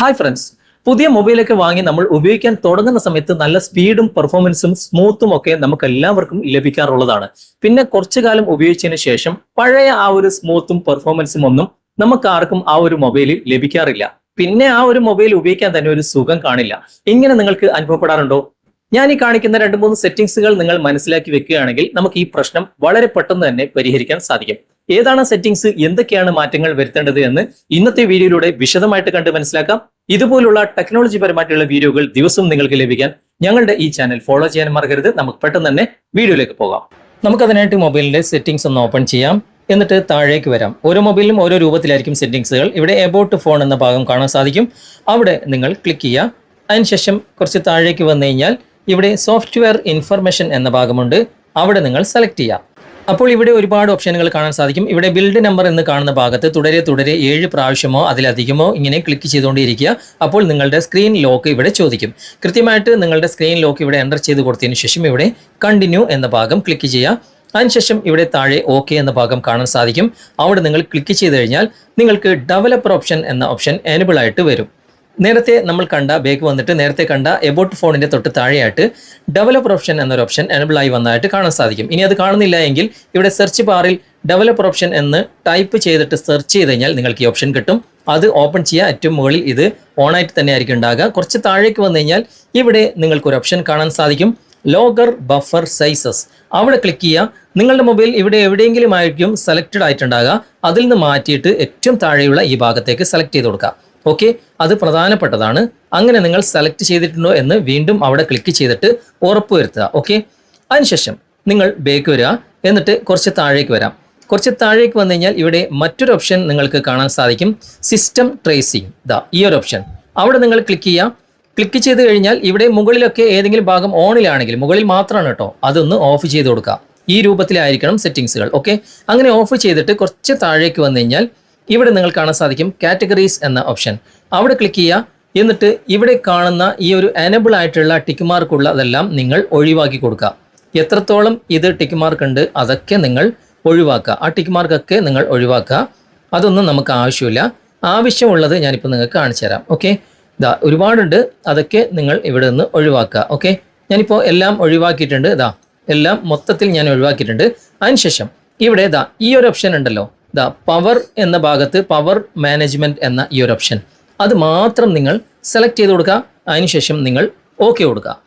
Hi friends പുതിയ മൊബൈലൊക്കെ വാങ്ങി നമ്മൾ ഉപയോഗിക്കാൻ തുടങ്ങുന്ന സമയത്ത് നല്ല സ്പീഡും പെർഫോമൻസും സ്മൂത്തും ഒക്കെ നമുക്ക് എല്ലാവർക്കും ലഭിക്കാറുള്ളതാണ്. പിന്നെ കുറച്ചു കാലം ഉപയോഗിച്ചതിന് ശേഷം പഴയ ആ ഒരു സ്മൂത്തും പെർഫോമൻസും ഒന്നും നമുക്ക് ആർക്കും ആ ഒരു മൊബൈലിൽ ലഭിക്കാറില്ല. പിന്നെ ആ ഒരു മൊബൈൽ ഉപയോഗിക്കാൻ തന്നെ ഒരു സുഖം കാണില്ല. ഇങ്ങനെ നിങ്ങൾക്ക് അനുഭവപ്പെടാറുണ്ടോ? ഞാൻ ഈ കാണിക്കുന്ന രണ്ട് മൂന്ന് സെറ്റിംഗ്സുകൾ നിങ്ങൾ മനസ്സിലാക്കി വെക്കുകയാണെങ്കിൽ നമുക്ക് ഈ പ്രശ്നം വളരെ പെട്ടെന്ന് തന്നെ പരിഹരിക്കാൻ സാധിക്കും. ഏതാണ് സെറ്റിംഗ്സ് എന്തൊക്കെയാണ് മാറ്റങ്ങൾ വരുത്തേണ്ടത് എന്ന് ഇന്നത്തെ വീഡിയോയിലൂടെ വിശദമായിട്ട് കണ്ട് മനസ്സിലാക്കാം. ഇതുപോലുള്ള ടെക്നോളജി പരമായിട്ടുള്ള വീഡിയോകൾ ദിവസവും നിങ്ങൾക്ക് ലഭിക്കാൻ ഞങ്ങളുടെ ഈ ചാനൽ ഫോളോ ചെയ്യാൻ മറക്കരുത്. നമുക്ക് പെട്ടെന്ന് തന്നെ വീഡിയോയിലേക്ക് പോകാം. നമുക്ക് നമുക്കതിനായിട്ട് മൊബൈലിന്റെ സെറ്റിംഗ്സ് ഒന്ന് ഓപ്പൺ ചെയ്യാം. എന്നിട്ട് താഴേക്ക് വരാം. ഓരോ മൊബൈലിലും ഓരോ രൂപത്തിലായിരിക്കും സെറ്റിംഗ്സുകൾ ഇവിടെ എബൌട്ട് ഫോൺ എന്ന ഭാഗം കാണാൻ സാധിക്കും. അവിടെ നിങ്ങൾ ക്ലിക്ക് ചെയ്യുക. അതിനുശേഷം കുറച്ച് താഴേക്ക് വന്നു കഴിഞ്ഞാൽ ഇവിടെ സോഫ്റ്റ്വെയർ ഇൻഫർമേഷൻ എന്ന ഭാഗമുണ്ട്. അവിടെ നിങ്ങൾ സെലക്ട് ചെയ്യാം അപ്പോൾ ഇവിടെ ഒരുപാട് ഓപ്ഷനുകൾ കാണാൻ സാധിക്കും. ഇവിടെ ബിൽഡ് നമ്പർ എന്ന് കാണുന്ന ഭാഗത്ത് തുടരെ തുടരെ ഏഴ് പ്രാവശ്യമോ അതിലധികമോ ഇങ്ങനെ ക്ലിക്ക് ചെയ്തുകൊണ്ടിരിക്കുക അപ്പോൾ നിങ്ങളുടെ സ്ക്രീൻ ലോക്ക് ഇവിടെ ചോദിക്കും. കൃത്യമായിട്ട് നിങ്ങളുടെ സ്ക്രീൻ ലോക്ക് ഇവിടെ എന്റർ ചെയ്ത് കൊടുത്തതിന് ശേഷം ഇവിടെ കണ്ടിന്യൂ എന്ന ഭാഗം ക്ലിക്ക് ചെയ്യുക. അതിനുശേഷം ഇവിടെ താഴെ ഓക്കെ എന്ന ഭാഗം കാണാൻ സാധിക്കും. അവിടെ നിങ്ങൾ ക്ലിക്ക് ചെയ്ത് കഴിഞ്ഞാൽ നിങ്ങൾക്ക് ഡെവലപ്പർ ഓപ്ഷൻ എന്ന ഓപ്ഷൻ എനബിൾ ആയിട്ട് വരും. നേരത്തെ നമ്മൾ കണ്ട ബേക്ക് വന്നിട്ട് നേരത്തെ കണ്ട എബോട്ട് ഫോണിന്റെ തൊട്ട് താഴെയായിട്ട് ഡെവലപ്പർ ഓപ്ഷൻ എന്നൊരു ഓപ്ഷൻ എനബിൾ ആയി വന്നതായിട്ട് കാണാൻ സാധിക്കും. ഇനി അത് കാണുന്നില്ല എങ്കിൽ ഇവിടെ സെർച്ച് ബാറിൽ ഡെവലപ്പർ ഓപ്ഷൻ എന്ന് ടൈപ്പ് ചെയ്തിട്ട് സെർച്ച് ചെയ്ത് കഴിഞ്ഞാൽ നിങ്ങൾക്ക് ഈ ഓപ്ഷൻ കിട്ടും. അത് ഓപ്പൺ ചെയ്യുക ഏറ്റവും മുകളിൽ ഇത് ഓൺ ആയിട്ട് തന്നെ ആയിരിക്കും ഉണ്ടാകുക. കുറച്ച് താഴേക്ക് വന്നു കഴിഞ്ഞാൽ ഇവിടെ നിങ്ങൾക്ക് ഒരു ഓപ്ഷൻ കാണാൻ സാധിക്കും. Logger buffer sizes. അവിടെ ക്ലിക്ക് ചെയ്യുക നിങ്ങളുടെ മൊബൈൽ ഇവിടെ എവിടെയെങ്കിലും ആയിരിക്കും സെലക്റ്റഡ് ആയിട്ടുണ്ടാകുക. അതിൽ നിന്ന് മാറ്റിയിട്ട് ഏറ്റവും താഴെയുള്ള ഈ ഭാഗത്തേക്ക് സെലക്ട് ചെയ്ത് കൊടുക്കുക. ഓക്കെ? അത് പ്രധാനപ്പെട്ടതാണ്. അങ്ങനെ നിങ്ങൾ സെലക്ട് ചെയ്തിട്ടുണ്ടോ എന്ന് വീണ്ടും അവിടെ ക്ലിക്ക് ചെയ്തിട്ട് ഉറപ്പുവരുത്തുക ഓക്കെ? അതിനുശേഷം നിങ്ങൾ ബേക്ക് വരിക. എന്നിട്ട് കുറച്ച് താഴേക്ക് വരാം. കുറച്ച് താഴേക്ക് വന്നു കഴിഞ്ഞാൽ ഇവിടെ മറ്റൊരു ഓപ്ഷൻ നിങ്ങൾക്ക് കാണാൻ സാധിക്കും. സിസ്റ്റം ട്രേസിങ് ദാ ഈ ഒരു ഓപ്ഷൻ അവിടെ നിങ്ങൾ ക്ലിക്ക് ചെയ്യുക. ക്ലിക്ക് ചെയ്ത് കഴിഞ്ഞാൽ ഇവിടെ മുകളിലൊക്കെ ഏതെങ്കിലും ഭാഗം ഓണിലാണെങ്കിൽ മുകളിൽ മാത്രമാണ് കേട്ടോ. അതൊന്ന് ഓഫ് ചെയ്ത് കൊടുക്കുക. ഈ രൂപത്തിലായിരിക്കണം സെറ്റിങ്സുകൾ ഓക്കെ? അങ്ങനെ ഓഫ് ചെയ്തിട്ട് കുറച്ച് താഴേക്ക് വന്നു കഴിഞ്ഞാൽ ഇവിടെ നിങ്ങൾ കാണാൻ സാധിക്കും കാറ്റഗറീസ് എന്ന ഓപ്ഷൻ അവിടെ ക്ലിക്ക് ചെയ്യുക. എന്നിട്ട് ഇവിടെ കാണുന്ന ഈ ഒരു എനബിൾ ആയിട്ടുള്ള ടിക്ക് മാർക്ക് ഉള്ളതെല്ലാം നിങ്ങൾ ഒഴിവാക്കി കൊടുക്കുക. എത്രത്തോളം ഇത് ടിക്ക് മാർക്ക് ഉണ്ട് അതൊക്കെ നിങ്ങൾ ഒഴിവാക്കുക. ആ ടിക്ക് മാർക്കൊക്കെ നിങ്ങൾ ഒഴിവാക്കുക. അതൊന്നും നമുക്ക് ആവശ്യമില്ല. ആവശ്യമുള്ളത് ഞാനിപ്പോൾ നിങ്ങൾക്ക് കാണിച്ചു തരാം. ഓക്കെ ഇതാ ഒരുപാടുണ്ട്. അതൊക്കെ നിങ്ങൾ ഇവിടെ നിന്ന് ഒഴിവാക്കുക. ഓക്കെ ഞാനിപ്പോൾ എല്ലാം ഒഴിവാക്കിയിട്ടുണ്ട്. ഇതാ എല്ലാം മൊത്തത്തിൽ ഞാൻ ഒഴിവാക്കിയിട്ടുണ്ട്. അതിനുശേഷം ഇവിടെ ഇതാ ഈ ഒരു ഓപ്ഷൻ ഉണ്ടല്ലോ. ദ പവർ എന്ന ഭാഗത്ത് പവർ മാനേജ്മെന്റ് എന്ന ഈ ഒരു ഓപ്ഷൻ അത് മാത്രം നിങ്ങൾ സെലക്ട് ചെയ്ത് കൊടുക്കുക. അതിനുശേഷം നിങ്ങൾ ഓക്കെ കൊടുക്കുക.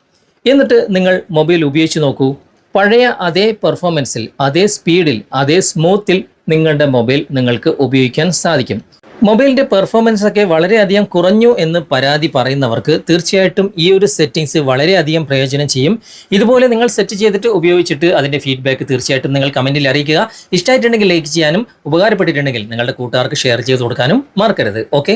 എന്നിട്ട് നിങ്ങൾ മൊബൈൽ ഉപയോഗിച്ച് നോക്കൂ. പഴയ അതേ പെർഫോമൻസിൽ അതേ സ്പീഡിൽ അതേ സ്മൂത്തിൽ നിങ്ങളുടെ മൊബൈൽ നിങ്ങൾക്ക് ഉപയോഗിക്കാൻ സാധിക്കും. മൊബൈലിന്റെ പെർഫോമൻസ് ഒക്കെ വളരെയധികം കുറഞ്ഞു എന്ന് പരാതി പറയുന്നവർക്ക് തീർച്ചയായിട്ടും ഈ ഒരു സെറ്റിംഗ്സ് വളരെയധികം പ്രയോജനം ചെയ്യും. ഇതുപോലെ നിങ്ങൾ സെറ്റ് ചെയ്തിട്ട് ഉപയോഗിച്ചിട്ട് അതിന്റെ ഫീഡ്ബാക്ക് തീർച്ചയായിട്ടും നിങ്ങൾ കമന്റിൽ അറിയിക്കുക. ഇഷ്ടമായിട്ടുണ്ടെങ്കിൽ ലൈക്ക് ചെയ്യാനും ഉപകാരപ്പെട്ടിട്ടുണ്ടെങ്കിൽ നിങ്ങളുടെ കൂട്ടുകാർക്ക് ഷെയർ ചെയ്ത് കൊടുക്കാനും മറക്കരുത്. ഓക്കെ